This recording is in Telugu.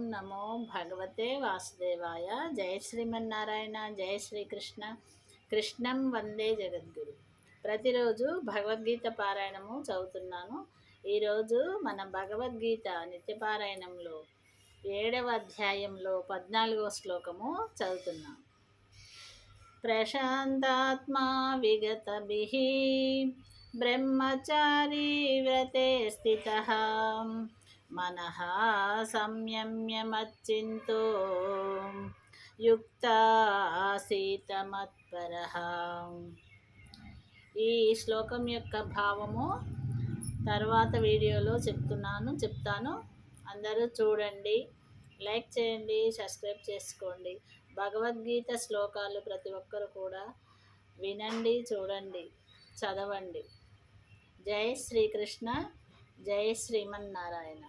ఓం నమో భగవతే వాసుదేవాయ. జయ శ్రీమన్నారాయణ జయ శ్రీకృష్ణ. కృష్ణం వందే జగద్గురు. ప్రతిరోజు భగవద్గీత పారాయణము చదువుతున్నాను. ఈరోజు మన భగవద్గీత నిత్యపారాయణంలో ఏడవ అధ్యాయంలో పద్నాలుగవ శ్లోకము చదువుతున్నాం. ప్రశాంతాత్మా విగతభిः బ్రహ్మచారీ వ్రతే స్థిత. మనః సంయమ్యమచ్చింతో యుక్త ఆసీతమత్పర ఈ శ్లోకం యొక్క భావము తర్వాత వీడియోలో చెప్తున్నాను చెప్తాను. అందరూ చూడండి లైక్ చేయండి సబ్స్క్రైబ్ చేసుకోండి. భగవద్గీత శ్లోకాలు ప్రతి ఒక్కరు కూడా వినండి చూడండి చదవండి. జై శ్రీకృష్ణ జై శ్రీమన్నారాయణ.